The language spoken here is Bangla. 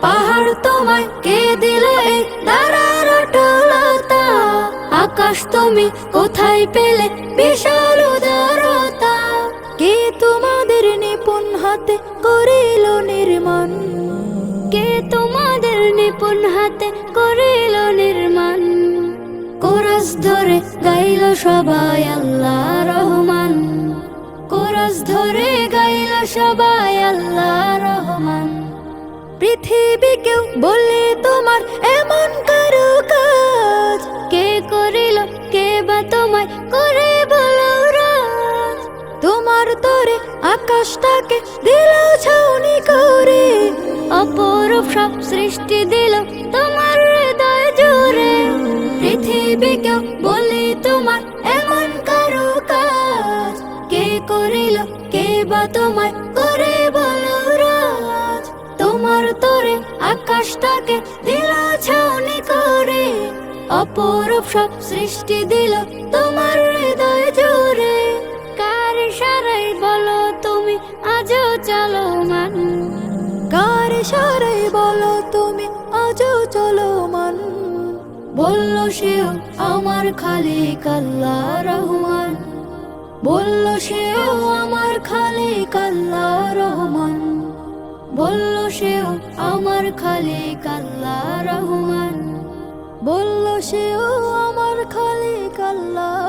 পাহাড় তোমায় কে দিল? এই দাঁড়ার অটলতা। আকাশ তুমি কোথায় পেলে? বিশাল উদারতা। কে তোমাদের নিপুণ হাতে করিল নির্মাণ? কে তোমাদের নিপুণ হাতে করিল নির্মাণ? কোরস ধরে গাইল সবাই আল্লাহ রহমান। কোরস ধরে গাইল সবাই আল্লাহ রহমান। পৃথিবী কেউ বলে তোমার এমন কারও কাজ? কে করিল, কে বা তোমায় করে তোমার তরে আকাশটাকে দিল ছাউনি করে। অপরূপ সব সৃষ্টি দিল তোমার হৃদয় পৃথিবী কেউ বলে তোমার এমন কারও কাজ? কে করিল, কে বা তোমায় আকাশটাকে দিল ছাউনি করে, অপরূপ সব সৃষ্টি দিল তোমার হৃদয় কার সারাই বলো তুমি, আজও চলো মান কার সারাই বলো তুমি, আজও চলো মান বলল আমার খালি কাল্লা রহমান। বলল সেও আমার খালি কাল্লা রহমান। সেও আমার খালে কাল্লা রহমান। বলল সেও আমার খালি কাল্লা